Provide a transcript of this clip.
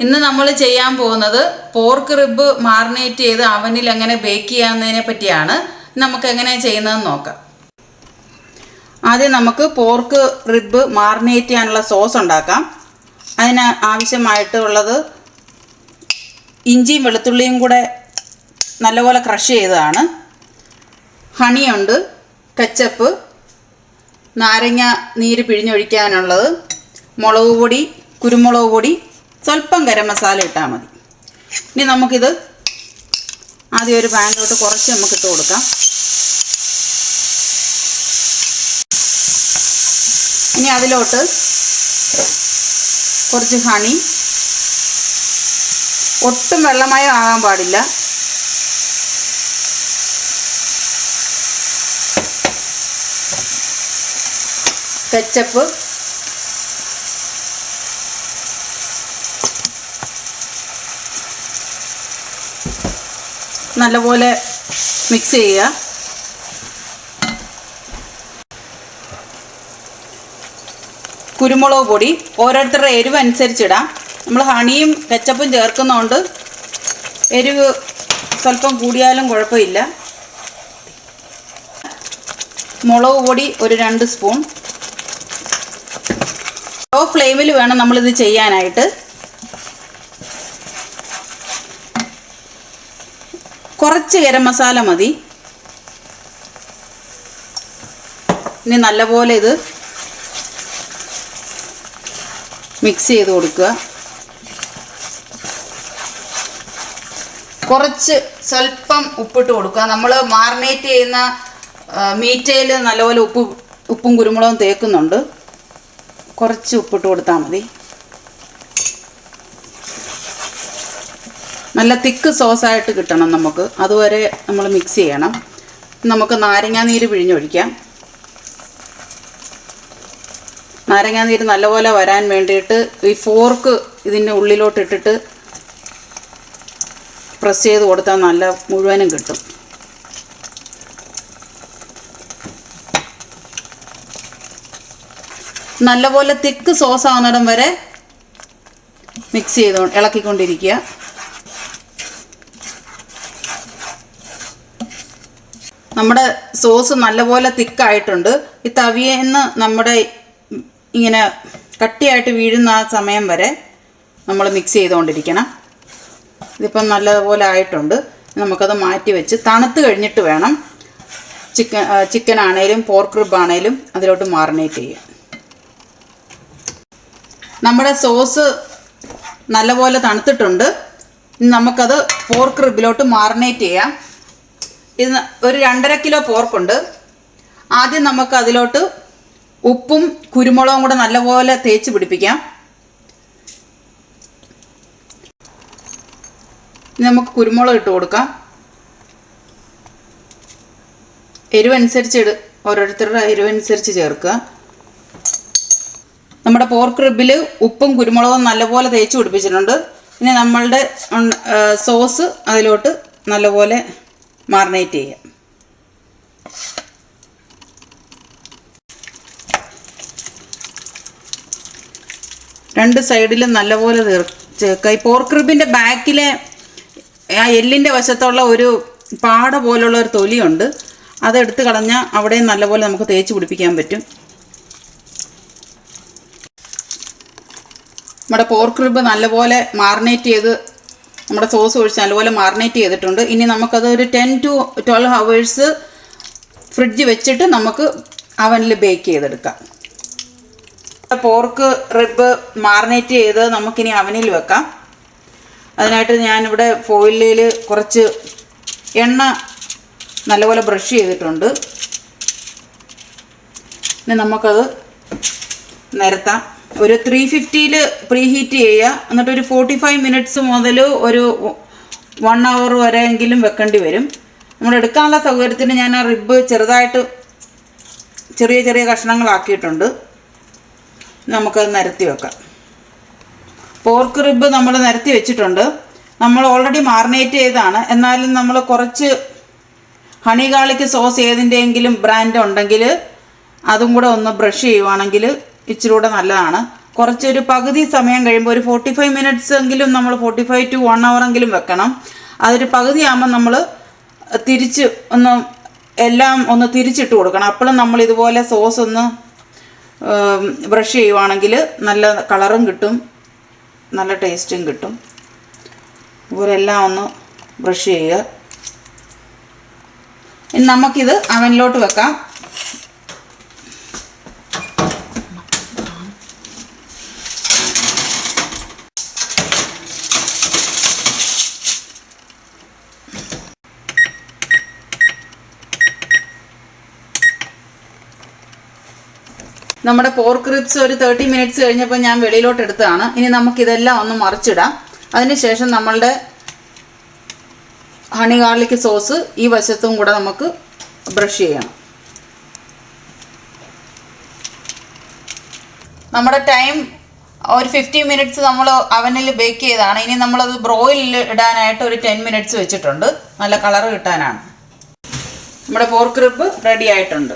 ഇന്ന് നമ്മൾ ചെയ്യാൻ പോകുന്നത് പോർക്ക് റിബ് മാറിനേറ്റ് ചെയ്ത് അവനിൽ എങ്ങനെ ബേക്ക് ചെയ്യാവുന്നതിനെ പറ്റിയാണ്. നമുക്ക് എങ്ങനെ ചെയ്യുന്നതെന്ന് നോക്കാം. ആദ്യം നമുക്ക് പോർക്ക് റിബ് മാറിനേറ്റ് ചെയ്യാനുള്ള സോസ് ഉണ്ടാക്കാം. അതിന് ആവശ്യമായിട്ടുള്ളത് ഇഞ്ചിയും വെളുത്തുള്ളിയും കൂടെ നല്ലപോലെ ക്രഷ് ചെയ്തതാണ്. ഹണിയുണ്ട് കച്ചപ്പ് നാരങ്ങ നീര് പിഴിഞ്ഞൊഴിക്കാനുള്ളത് മുളക് പൊടി കുരുമുളക് പൊടി സ്വല്പം ഗരം മസാല ഇട്ടാൽ മതി. ഇനി നമുക്കിത് ആദ്യം ഒരു പാനിലോട്ട് കുറച്ച് നമുക്ക് ഇട്ട് കൊടുക്കാം. ഇനി അതിലോട്ട് കുറച്ച് ഹണി ഒട്ടും വെള്ളമയം ആകാൻ പാടില്ല. കെച്ചപ്പ് നല്ലപോലെ മിക്സ് ചെയ്യുക. കുരുമുളക് പൊടി ഓരോരുത്തരുടെ എരിവ് അനുസരിച്ചിടാം. നമ്മൾ ഹണിയും കെച്ചപ്പും ചേർക്കുന്നതുകൊണ്ട് എരിവ് സ്വല്പം കൂടിയാലും കുഴപ്പമില്ല. മുളക് പൊടി ഒരു രണ്ട് സ്പൂൺ ലോ ഫ്ലെയിമിൽ വേണം നമ്മളിത് ചെയ്യാനായിട്ട്. കുറച്ച് ഗരം മസാല മതി. ഇനി നല്ലപോലെ ഇത് മിക്സ് ചെയ്ത് കൊടുക്കുക. കുറച്ച് സ്വല്പം ഉപ്പിട്ട് കൊടുക്കുക. നമ്മൾ മാറിനേറ്റ് ചെയ്യുന്ന മീറ്റയിൽ നല്ലപോലെ ഉപ്പ് ഉപ്പും കുരുമുളകും തേക്കുന്നുണ്ട്. കുറച്ച് ഉപ്പിട്ട് കൊടുത്താൽ മതി. നല്ല തിക്ക് സോസായിട്ട് കിട്ടണം നമുക്ക്. അതുവരെ നമ്മൾ മിക്സ് ചെയ്യണം. നമുക്ക് നാരങ്ങാനീര് പിഴിഞ്ഞൊഴിക്കാം. നാരങ്ങാനീര് നല്ലപോലെ വരാൻ വേണ്ടിയിട്ട് ഈ ഫോർക്ക് ഇതിന്റെ ഉള്ളിലോട്ട് ഇട്ടിട്ട് പ്രസ് ചെയ്ത് കൊടുത്താൽ നല്ല മുഴുവനും കിട്ടും. നല്ലപോലെ തിക്ക് സോസ് ആവുന്നിടം വരെ മിക്സ് ചെയ്ത് ഇളക്കിക്കൊണ്ടിരിക്കുക. നമ്മുടെ സോസ് നല്ലപോലെ തിക്കായിട്ടുണ്ട്. ഈ തവിയെന്ന് നമ്മുടെ ഇങ്ങനെ കട്ടിയായിട്ട് വീഴുന്ന ആ സമയം വരെ നമ്മൾ മിക്സ് ചെയ്തുകൊണ്ടിരിക്കണം. ഇതിപ്പം നല്ലതുപോലെ ആയിട്ടുണ്ട്. നമുക്കത് മാറ്റി വെച്ച് തണുത്ത് കഴിഞ്ഞിട്ട് വേണം ചിക്കൻ ചിക്കൻ ആണേലും പോർക്ക് റിബ് ആണേലും അതിലോട്ട് മാറിനേറ്റ് ചെയ്യാം നമ്മുടെ സോസ് നല്ലപോലെ തണുത്തിട്ടുണ്ട്. നമുക്കത് പോർക്ക് റിബിലോട്ട് മാറിനേറ്റ് ചെയ്യാം. ഇത് ഒരു രണ്ടര കിലോ പോർക്കുണ്ട്. ആദ്യം നമുക്ക് അതിലോട്ട് ഉപ്പും കുരുമുളകും കൂടെ നല്ലപോലെ തേച്ച് പിടിപ്പിക്കാം. നമുക്ക് കുരുമുളക് ഇട്ട് കൊടുക്കാം. എരിവനുസരിച്ച് ഇട് ഓരോരുത്തരുടെ എരിവനുസരിച്ച് ചേർക്കുക. നമ്മുടെ പോർക്ക് റിബിൽ ഉപ്പും കുരുമുളകും നല്ലപോലെ തേച്ച് പിടിപ്പിച്ചിട്ടുണ്ട്. ഇനി നമ്മളുടെ സോസ് അതിലോട്ട് നല്ലപോലെ മാറിനേറ്റ് ചെയ്യാം. രണ്ട് സൈഡിലും നല്ലപോലെ തീർച്ച ചേർക്കുക. ഈ പോർക്ക് റിബിന്റെ ബാക്കിലെ ആ എല്ലിന്റെ വശത്തുള്ള ഒരു പാട പോലുള്ള ഒരു തൊലിയുണ്ട്. അതെടുത്ത് കളഞ്ഞാൽ അവിടെ നല്ലപോലെ നമുക്ക് തേച്ച് പിടിപ്പിക്കാൻ പറ്റും. നമ്മുടെ പോർക്ക് റിബ് നല്ലപോലെ മാറിനേറ്റ് ചെയ്ത് നമ്മുടെ സോസ് ഒഴിച്ച് നല്ലപോലെ മാറിനേറ്റ് ചെയ്തിട്ടുണ്ട്. ഇനി നമുക്കത് ഒരു ten to twelve hours fridge വെച്ചിട്ട് നമുക്ക് അവനിൽ ബേക്ക് ചെയ്തെടുക്കാം. പോർക്ക് റിബ് മാറിനേറ്റ് ചെയ്ത് നമുക്കിനി അവനിൽ വെക്കാം. അതിനായിട്ട് ഞാനിവിടെ ഫോയിലിൽ കുറച്ച് എണ്ണ നല്ലപോലെ ബ്രഷ് ചെയ്തിട്ടുണ്ട്. ഇനി നമുക്കത് നിരത്താം. ഒരു ത്രീ ഫിഫ്റ്റിയിൽ പ്രീ ഹീറ്റ് ചെയ്യുക. എന്നിട്ട് ഒരു ഫോർട്ടി ഫൈവ് മിനിറ്റ്സ് മുതൽ ഒരു വൺ അവർ വരെയെങ്കിലും വെക്കേണ്ടി വരും. നമ്മൾ എടുക്കാനുള്ള സൗകര്യത്തിന് ഞാൻ ആ റിബ് ചെറുതായിട്ട് ചെറിയ ചെറിയ കഷ്ണങ്ങളാക്കിയിട്ടുണ്ട്. നമുക്കത് നിരത്തി വെക്കാം. പോർക്ക് റിബ് നമ്മൾ നിരത്തി വെച്ചിട്ടുണ്ട്. നമ്മൾ ഓൾറെഡി മാറിനേറ്റ് ചെയ്താണ് എന്നാലും നമ്മൾ കുറച്ച് ഹണി ഗാളിക്ക് സോസ് ഏതിന്റെയെങ്കിലും ബ്രാൻഡ് ഉണ്ടെങ്കിൽ അതും കൂടെ ഒന്ന് ബ്രഷ് ചെയ്യുവാണെങ്കിൽ ഇച്ചിരി കൂടെ നല്ലതാണ്. കുറച്ചൊരു പകുതി സമയം കഴിയുമ്പോൾ ഒരു ഫോർട്ടി ഫൈവ് മിനിറ്റ്സ് എങ്കിലും നമ്മൾ forty five to one hour എങ്കിലും വെക്കണം. അതൊരു പകുതി ആകുമ്പോൾ നമ്മൾ തിരിച്ച് ഒന്ന് എല്ലാം ഒന്ന് തിരിച്ചിട്ട് കൊടുക്കണം. അപ്പോഴും നമ്മൾ ഇതുപോലെ സോസ് ഒന്ന് ബ്രഷ് ചെയ്യുവാണെങ്കിൽ നല്ല കളറും കിട്ടും നല്ല ടേസ്റ്റും കിട്ടും. ഇതുപോലെ എല്ലാം ഒന്ന് ബ്രഷ് ചെയ്യുക. ഇനി നമുക്കിത് അവനിലോട്ട് വെക്കാം. നമ്മുടെ പോർക്ക് റിബ്സ് ഒരു തേർട്ടി മിനിറ്റ്സ് കഴിഞ്ഞപ്പോൾ ഞാൻ വെളിയിലോട്ട് എടുത്തതാണ്. ഇനി നമുക്കിതെല്ലാം ഒന്ന് മറിച്ചിടാം. അതിനുശേഷം നമ്മളുടെ ഹണി ഗാർലിക് സോസ് ഈ വശത്തും കൂടെ നമുക്ക് ബ്രഷ് ചെയ്യണം. നമ്മുടെ ടൈം ഒരു ഫിഫ്റ്റി മിനിറ്റ്സ് നമ്മൾ അവനിൽ ബേക്ക് ചെയ്താണ് ഇനി നമ്മളത് ബ്രോയിലിൽ ഇടാനായിട്ട് ഒരു ടെൻ മിനിറ്റ്സ് വെച്ചിട്ടുണ്ട്. നല്ല കളർ കിട്ടാനാണ്. നമ്മുടെ പോർക്ക് റിബ് റെഡി ആയിട്ടുണ്ട്.